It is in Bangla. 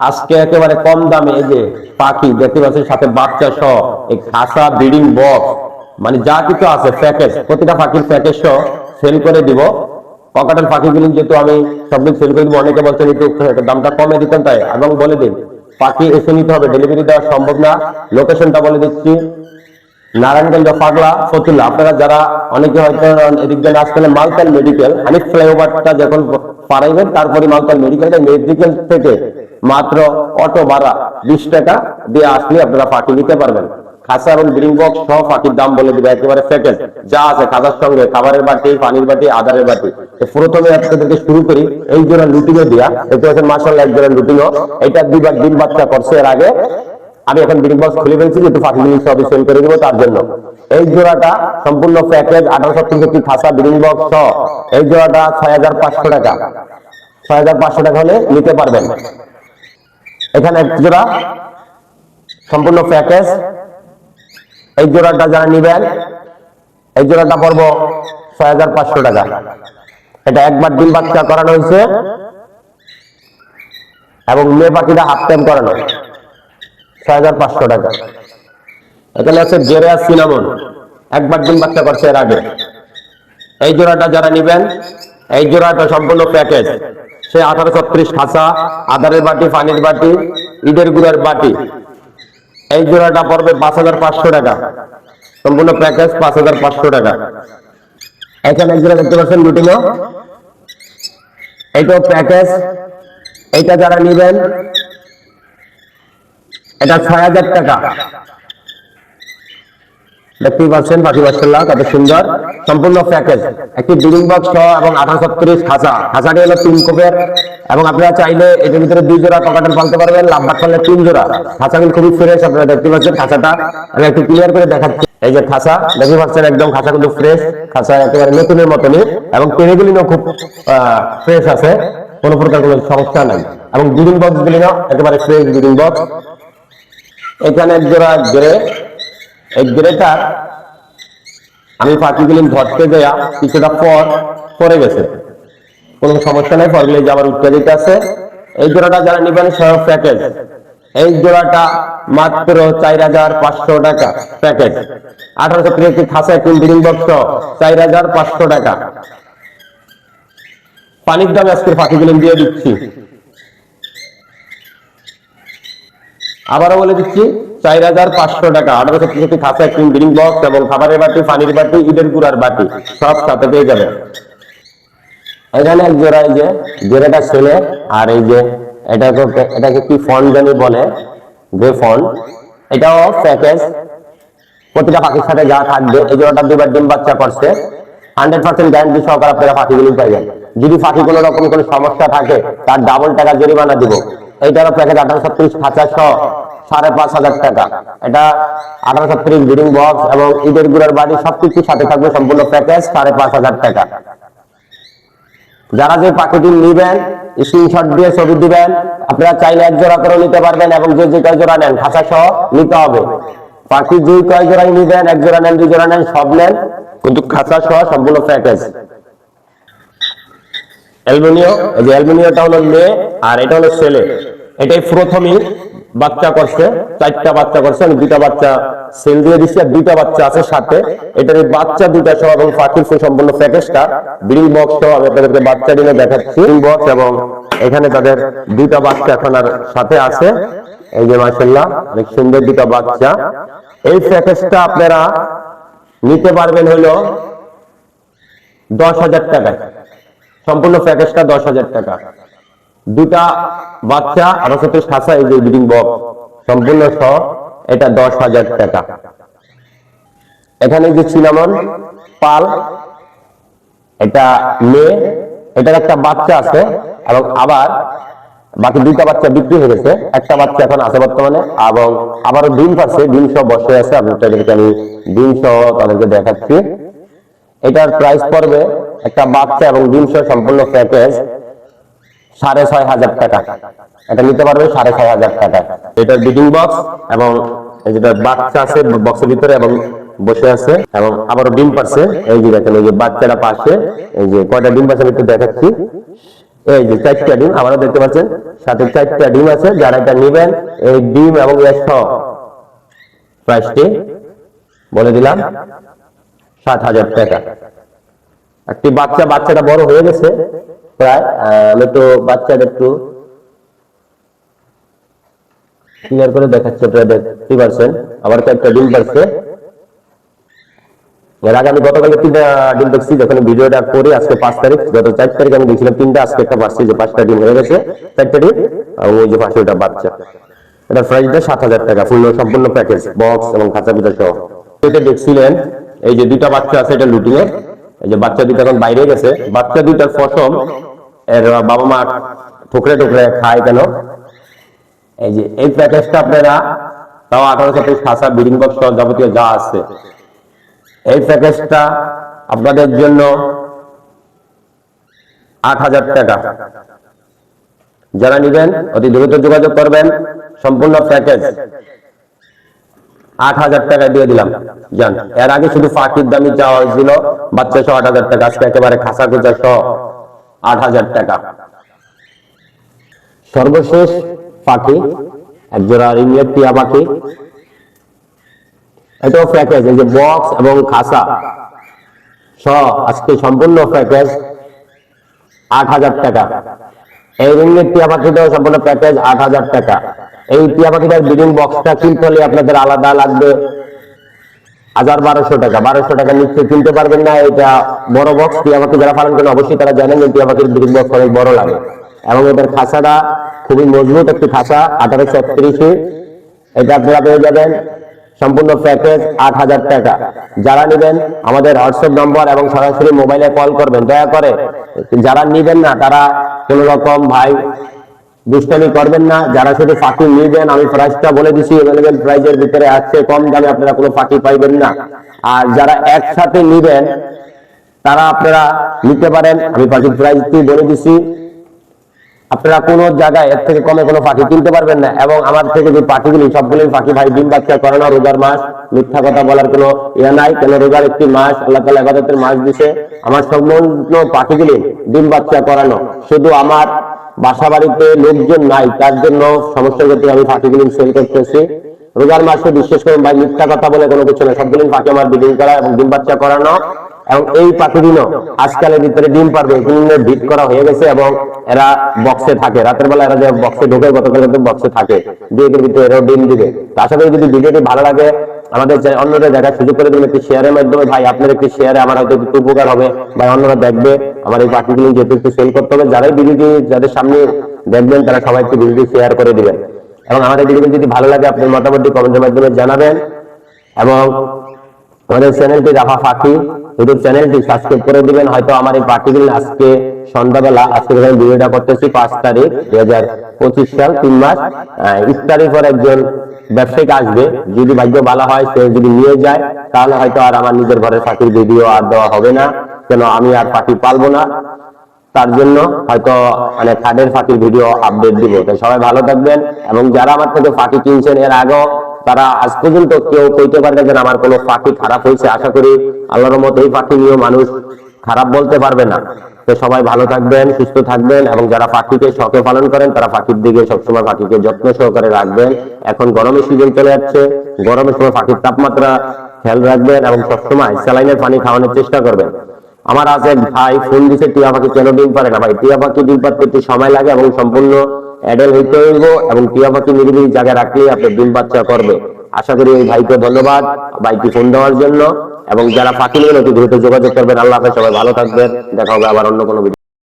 আজকে একেবারে কম দামে এই যে পাখি, দেখতে পাচ্ছেন সাথে বাচ্চা সহ, এই খাসা ব্রিডিং বক্স মানে যা কিছু আছে প্যাকেজ, প্রতিটা পাখির প্যাকেজ সহ সেল করে দিব। ককাটেল পাখিগুলি যেহেতু আমি সবগুলো সেল করে দিব, অনেকে বলছেন একটু দামটা কমে দিতেন তাই। এবং বলে দিন, পাখি এসে নিতে হবে ডেলিভারি দেওয়া সম্ভব না। লোকেশনটা বলে দিচ্ছি, নারায়ণগঞ্জ পাগলা, ফতুল্লা। আপনারা যারা অনেকে হয়তো এদিক দিয়ে আসলে মালতাল মেডিকেল হানিফ ফ্লাইওভারটা যখন পারাইবেন, তারপরে মালতাল মেডিকেল মেডিকেল থেকে মাত্র অটো ভাড়া বিশ টাকা দিয়ে আসলে আপনারা পাখি নিতে পারবেন। খাসা এবং ড্রিঙ্ক বক্স সহ পাখির দাম বলে দিবে, একেবারে প্যাকেজ যা আছে খাতার সঙ্গে, খাবারের বাটি, পানির বাটি, আদারের বাটি। প্রথমে আপনাদেরকে শুরু করি, এই জোড়া লুটিনে দিয়া। দেখতে পাচ্ছেন মাসাল্লাহ এক জোড়া লুটিনও এটা দুবার ডিম বাচ্চা করছে এর আগে। আমি এখন বিগ বক্স খুলে ফেলছি যেহেতু পাখিগুলি সবই সেল করে দিব তার জন্য। এই জোড়াটা সম্পূর্ণ প্যাকেজ আঠারোশো পঁয়ষট্টি খাসা বিডিং বক্স সহ। এই জোড়াটা ছয় হাজার পাঁচশো টাকা। ছয় হাজার পাঁচশো টাকা হলে নিতে পারবেন। এখানে এক জোড়া সম্পূর্ণ প্যাকেজ এই জোড়াটা যারা নিবেন, এই জোড়াটা পড়ব ছয় হাজার পাঁচশো টাকা। এটা একবার ডিম বাচ্চা করানো হয়েছে এবং মেয়ে পাখিটা হাফ টাইম করানো। ছয় হাজার পাঁচশো টাকা। এখানে আছে জেরিয়া সিনামন। একবার ডিম বাচ্চা করছে এর আগে। এই জোড়াটা যারা নিবেন, এই জোড়াটা সম্পূর্ণ প্যাকেজ সে আঠারো ছত্রিশ খাসা আধারের বাটি, পানির বাটি, ইটের গুড়ের বাটি। এই জোড়াটা পড়বে পাঁচ হাজার পাঁচশো টাকা। সম্পূর্ণ প্যাকেজ পাঁচ হাজার পাঁচশো টাকা। এখানে এক জোড়া দেখতে পাচ্ছেন লুটিংও এইটাও প্যাকেজ এইটা যারা নেবেন, এটা ছয় হাজার টাকা। দেখতেই পাচ্ছেন পাখি মাসাল্লাহ কত সুন্দর। সম্পূর্ণ প্যাকেজ একটি বিল্ডিং বক্স সহ এবং আঠারো ছত্রিশ খাঁচা। খাঁচাটি হলো তিন কোপের এবং আপনারা চাইলে এটার ভিতরে দুই জোড়া পকাটেল পালতে পারবেন লাভবাট করলে তিন জোড়া। খাঁচাগুলি খুবই ফ্রেশ আপনারা দেখতে পাচ্ছেন খাঁচাটা। আমি একটু ক্লিয়ার করে দেখাচ্ছি। এই যে খাঁচা, দেখতে পাচ্ছেন একদম খাঁচা কিন্তু ফ্রেশ খাঁচা একেবারে নতুনের মতনই এবং পেরেগুলিও খুব ফ্রেশ আছে। কোনো প্রকার কোনো সমস্যা নাই। এবং বিল্ডিং বক্স গুলিও একেবারে ফ্রেশ বিল্ডিং বক্স এখানে এক জোড়া গ্রে এই গ্রেটার, আমি পাখিগুলি ধরতে দেয়া কিছুটা পর পরে গেছে। কোনো সমস্যা নেই পরগুলি যে আবার দিতে আছে এই জোড়াটা যারা নিবেন সহ প্যাকেজ এই জোড়াটা মাত্র চার হাজার পাঁচশো টাকা প্যাকেজ আঠারোশো তিরিশ খাসা একটি বিল্ডিং বক্স চার হাজার পাঁচশো টাকা। পানির দামে আজকের পাখিগুলি দিয়ে দিচ্ছি। আবারও বলে দিচ্ছি চার হাজার পাঁচশো টাকা। আঠারোশো পঁয়ষট্টি খাসা বক্স এবং খাবারের বাটি, পানির বাটি ইটের গুড়ার বাটি, সব সাথে পেয়ে এখানে এক জোড়া এই যে, জোড়াটা ছেলে, আর এই যে, এটাকে কি জানি বলে, যে এটাও প্যাকেজ প্রতিটা পাখির সাথে যা থাকবে, এই জোড়াটা দুবার ডিম বাচ্চা করছে। হান্ড্রেড পার্সেন্ট গ্যারান্টি সহকারে আপনারা পাখিগুলি পাইবেন। যদি পাখি কোনো রকম কোনো সমস্যা থাকে, তার ডাবল টাকা জরিমানা দিব। এইটারও প্যাকেজ আঠারো ছত্রিশ খাঁচা সহ সাড়ে পাঁচ হাজার টাকা। এটা আঠারো ছত্রিশ ব্রিডিং বক্স এবং ঈদের গুড়ের বাড়ি সবকিছু সাথে থাকবে সম্পূর্ণ প্যাকেজ সাড়ে পাঁচ হাজার টাকা। যারা যে পাখিটি নিবেন স্ক্রিনশট দিয়ে ছবি দিবেন, আপনারা চাইলে এক জোড়া করে নিতে পারবেন এবং যে যে কয় জোড়া নেন খাঁচা সহ নিতে হবে। পাখি যে কয় জোড়াই নিবেন, এক জোড়া নেন, দুই জোড়া নেন, সব নেন, কিন্তু খাঁচা সহ সম্পূর্ণ প্যাকেজ অ্যালুমিনিও এই যে অ্যালুমিনিয়াটা হলো মেয়ে, আর এটা হলো ছেলে। এটাই প্রথমই বাচ্চা করছে, চারটা বাচ্চা করছে, আমি দুইটা বাচ্চা সেল দিয়ে দিচ্ছি আর দুইটা বাচ্চা আছে সাথে। এটার বাচ্চা দুইটা সহ এবং পাখির সেই সম্পূর্ণ প্যাকেজটা ব্রিং বক্স সহ আমি আপনাদেরকে বাচ্চা দিনে দেখাচ্ছি। ব্রিং বক্স এবং এখানে তাদের দুইটা বাচ্চা এখন আর সাথে আছে। এই যে মাসাল্লাহ অনেক সুন্দর দুটা বাচ্চা। এই প্যাকেজটা আপনারা নিতে পারবেন হলো দশ হাজার টাকায়। সম্পূর্ণ প্যাকেজটা দশ হাজার টাকা। দুটা বাচ্চা, আরও সত্যি খাসা এই যে ব্রিডিং বক্স সম্পূর্ণ সহ, এটা দশ হাজার টাকা। এখানে যে সিনামন, পাল, এটা মেয়ে, এটার একটা বাচ্চা আছে, এবং আবার বাকি দুইটা বাচ্চা বিক্রি হয়ে গেছে। একটা বাচ্চা এখন আছে বর্তমানে, এবং আবারও ডিম পাচ্ছে, ডিম সহ বসে আছে আপনাদেরকে আমি ডিম সহ তাদেরকে দেখাচ্ছি। এটার প্রাইস পড়বে একটা বাচ্চা এবং ডিম সহ সম্পূর্ণ প্যাকেজ সাড়ে ছয় হাজার টাকা। এটা নিতে পারবে সাড়ে ছয় হাজার টাকা। বক্স এবং যেটা বাচ্চা আছে বক্সের ভিতরে এবং বসে আছে এবং ডিম পাচ্ছে এই যে দেখেন, এই যে পাশে, এই যে কয়টা ডিম একটু দেখাচ্ছি। এই যে চারটা ডিম, আবারও দেখতে পাচ্ছেন, সাথে চারটা ডিম আছে, যারা এটা নেবেন, এই ডিম এবং প্রাইসটি বলে দিলাম, সাত হাজার টাকা। একটি বাচ্চা, বাচ্চাটা বড় হয়ে গেছে প্রায় আমি তো বাচ্চাটা একটু ক্লিয়ার করে দেখাচ্ছি কয়েকটা ডিম এর আগে আমি তিনটা ডিম দেখছি, যখন ভিডিওটা আজকে পাঁচ তারিখ, গত চার তারিখ আমি দেখছিলাম তিনটা, আজকে একটা যে পাঁচটা ডিম হয়ে গেছে, চারটা ডিম আর ওই যে বাচ্চা। এটা প্রাইসটা সাত হাজার টাকা ফুল সম্পূর্ণ প্যাকেজ বক্স এবং খাঁচা সহ। এটা দেখছিলেন, এই যে দুইটা বাচ্চা আছে, এটা লুটিং এর। এই যে বাচ্চা দুইটা এখন বাইরে গেছে। বাচ্চা দুইটার ফসম এর বাবা মা ঠুকরে ঠুকরে খায় কেন? এই যে, এই প্যাকেজটা আপনারা তাও আঠারোশো পিস খাসা বিডিং বক্স যাবতীয় যা আছে, এই প্যাকেজটা আপনাদের জন্য আট হাজার টাকা। যারা নিবেন, অতি দ্রুত যোগাযোগ করবেন, সম্পূর্ণ প্যাকেজ আট হাজার টাকা দিয়ে দিলাম জান এর আগে শুধু ফাঁকির দামি চাওয়া হয়েছিল বাচ্চা সহ আট হাজার টাকা, আজকে একেবারে খাসা খুচা সহ আট হাজার টাকা। সর্বশেষ পাখি একজোড়া রিংয়ের টিয়া পাখি। এটাও প্যাকেজ এই যে বক্স এবং খাসা সহ আজকে সম্পূর্ণ প্যাকেজ আট হাজার টাকা। এই রিংয়ের টিয়া পাখিটাও সম্পূর্ণ প্যাকেজ আট হাজার টাকা। এই টিয়া পাখিটার ব্রিডিং বক্সটা কিনতে হলে আপনাদের আলাদা লাগবে। হাজার বারোশো টাকা বারোশো টাকা নিচে কিনতে পারবেন না, এটা বড় বক্স টিয়া পাখি যারা পালন করেন, অবশ্যই তারা জানেন যে টিয়া পাখির বক্স অনেক বড় লাগে। এবং এটার খাসাটা খুবই মজবুত একটি খাসা, আঠারোশো ছত্রিশে এটা আপনারা পেয়ে যাবেন, সম্পূর্ণ প্যাকেজ আট হাজার টাকা। যারা নেবেন, আমাদের হোয়াটসঅ্যাপ নম্বর এবং সরাসরি মোবাইলে কল করবেন, দয়া করে, যারা নেবেন না, তারা কোন রকম ভাই দুষ্টামি করবেন না, যারা শুধু ফাঁকি নিয়ে দেন, আমি প্রাইসটা বলে দিছি অ্যাভেলেবেল প্রাইজের ভিতরে আছে, কম দামে আপনারা কোনো ফাঁকি পাইবেন না। আর যারা একসাথে নিবেন, তারা আপনারা নিতে পারেন, আমি পাখির প্রাইসটি বলে দিছি। আপনারা কোনো জায়গায় এর থেকে কমে কোনো পাখি কিনতে পারবেন না এবং আমার থেকে যে পাখিগুলি, সবগুলি পাখি ভাই ডিম বাচ্চা করানো রোজার মাস। মিথ্যা কথা বলার কোনো ইয়ে নাই, কেন রোজার একটি মাস, আল্লাহ তালা এবাদতের মাস দিছে। আমার সম্পূর্ণ পাখিগুলি ডিম বাচ্চা করানো। শুধু আমার বাসা বাড়িতে লোকজন নাই, তার জন্য সমস্যা করতে আমি পাখিগুলি সেল করতেছি। রোজার মাসে বিশেষ করে ভাই মিথ্যা কথা বলে কোনো কিছু না, সবগুলি পাখি আমার ব্রিডিং করা এবং ডিম বাচ্চা করানো। এবং এই পাখিগুলো আজকালের ভিতরে ডিম পারবে ভিট করা হয়ে গেছে এবং এরা বক্সে থাকে। রাতের বেলা এরা যে বক্সে ঢোকে, গতকাল বক্সে থাকে। বিয়ের ভিতরে এরাও ডিম দিবে। আশা করি যদি ভিডিওটি ভালো লাগে, আমাদের যে অন্যদের দেখার সুযোগ করে দিবেন একটি শেয়ারের মাধ্যমে। ভাই, আপনার একটি শেয়ারে আমার হয়তো একটু উপকার হবে। ভাই, অন্যরা দেখবে, আমার এই পাখিগুলো যেহেতু একটু সেল করতে হবে। যারাই ভিডিওটি, যাদের সামনে দেখবেন, তারা সবাই একটু ভিডিওটি শেয়ার করে দিবেন। এবং আমাদের ভিডিওটি যদি ভালো লাগে আপনি মতামতটি কমেন্টের মাধ্যমে জানাবেন। এবং আমাদের চ্যানেলটি রাফা পাখি ইউটিউব চ্যানেলটি সাবস্ক্রাইব করে দিবেন। হয়তো আমার এই পাখিগুলি আজকে সন্ধ্যাবেলা, আজকে যখন ভিডিওটা করতেছি, পাঁচ তারিখ দুই হাজার পঁচিশ সাল, তিন মাস ইফতারির পর একজন ব্যবসায়িক আসবে। যদি ভাগ্য ভালো হয়, সে যদি নিয়ে যায়, তাহলে হয়তো আর আমার নিজের ঘরের পাখির ভিডিও আর দেওয়া হবে না। কেন, আমি আর পাখি পালবো না। তার জন্য হয়তো মানে থার্ডের ফাঁকির ভিডিও আপডেট দিব। তাই সবাই ভালো থাকবেন। এবং যারা আমার থেকে ফাঁকি কিনছেন, এর আগেও তারা আজ পর্যন্ত কেউ কইতে পারবে যে আমার কোনো পাখি খারাপ হয়েছে। আশা করি আল্লাহর মতো এই পাখি নিয়েও মানুষ খারাপ বলতে পারবে না। তো সবাই ভালো থাকবেন, সুস্থ থাকবেন এবং যারা পাখিকে শখে পালন করেন, তারা পাখির দিকে সবসময় পাখিকে যত্ন সহকারে রাখবেন। এখন গরমের সিজন চলে যাচ্ছে। গরমের সময় পাখির তাপমাত্রা খেয়াল রাখবেন এবং সবসময় স্যালাইনের পানি খাওয়ানোর চেষ্টা করবেন। আমার আজ এক ভাই ফোন দিছে, টিয়া পাখি কেন ডিম পারে না? ভাই, টিয়া পাখি ডিম পারতে একটু সময় লাগে এবং সম্পূর্ণ অ্যাডেল হইতে হইব এবং টিয়া পাখি নিরিবিলি জায়গায় রাখলে আপনার ডিম বাচ্চা করবে। আশা করি এই ভাইকে ধন্যবাদ ভাইকে ফোন দেওয়ার জন্য এবং যারা পাখি নেবেন অতি দ্রুত যোগাযোগ করবেন, আল্লাহ সবাই ভালো থাকবেন। দেখা হবে আবার অন্য কোনো